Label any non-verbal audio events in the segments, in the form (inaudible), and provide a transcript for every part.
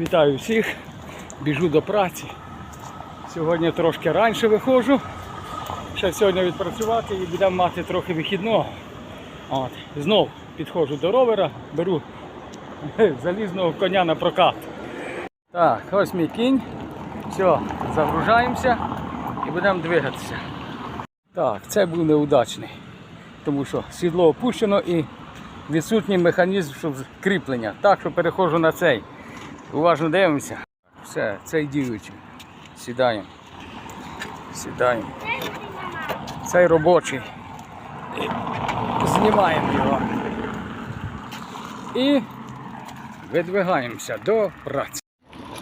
Вітаю всіх, біжу до праці. Сьогодні трошки раніше виходжу. Ще сьогодні відпрацювати і будемо мати трохи вихідного. От. Знов підходжу до ровера, беру (laughs) залізного коня на прокат. Так, ось мій кінь. Все, загружаємося і будемо двигатися. Так, це був неудачний, тому що сідло опущено і відсутній механізм щоб кріплення. Так що переходжу на цей. Уважно дивимося. Все, цей діючий. Сідаємо. Сідаємо. Цей робочий. Знімаємо його. І видвигаємося до праці.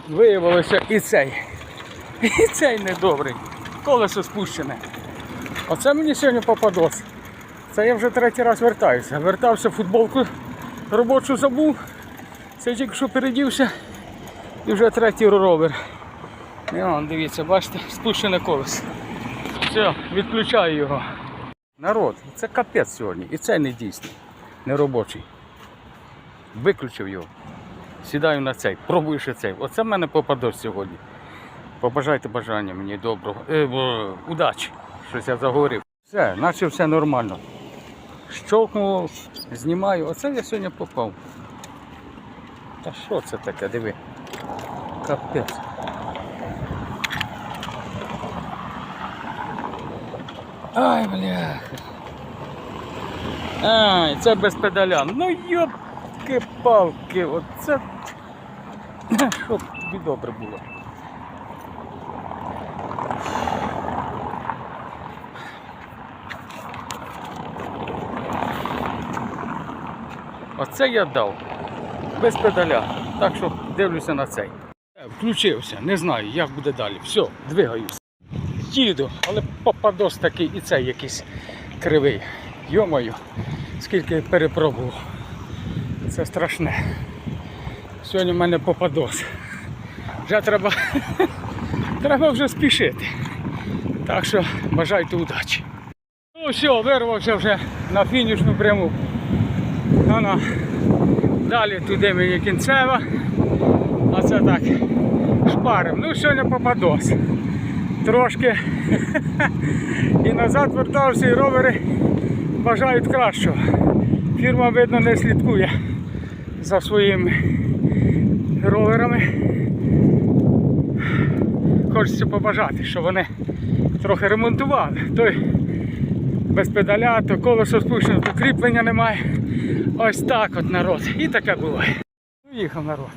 Виявилося і цей. І цей недобрий. Колесо спущене. Оце мені сьогодні попадос. Це я вже третій раз вертаюся. Вертався футболку робочу забув. Це тільки що передівся і вже третій ровер. І он, дивіться, бачите, спущене колесо. Все, відключаю його. Народ, це капець сьогодні. І це не дійсний, не робочий. Виключив його. Сідаю на цей, пробую ще цей. Оце в мене попадос сьогодні. Побажайте бажання мені доброго. Е, бо, удачі. Щось я заговорив. Все, наче все нормально. Щолкнув, знімаю. Оце я сьогодні попав. Та що це таке, диви? Капець. Ай, бляха. Ай, це без педаля. Ну йопки палки оце. (clears throat) Щоб тобі добре було. Оце я дав. Без педаля. Так що дивлюся на цей. Е, Включився, не знаю, як буде далі. Все, двигаюся. Їду, але попадос такий і цей якийсь кривий. Йомаю, скільки перепробував. Це страшне. Сьогодні в мене попадос. Вже треба, (laughs) треба вже спішити. Так що бажайте удачі. Ну все, вирвався вже на фінішну пряму. Вона. Далі туди мені кінцева. А це так. Шпарим. Ну сьогодні попадос. Трошки. (laughs) І назад вертався і ровери бажають кращого. Фірма, видно, не слідкує за своїми роверами. Хочеться побажати, щоб вони трохи ремонтували. Той без педаля, то колесо спущено, то кріплення немає. Ось так от народ. І таке буває. Їхав народ.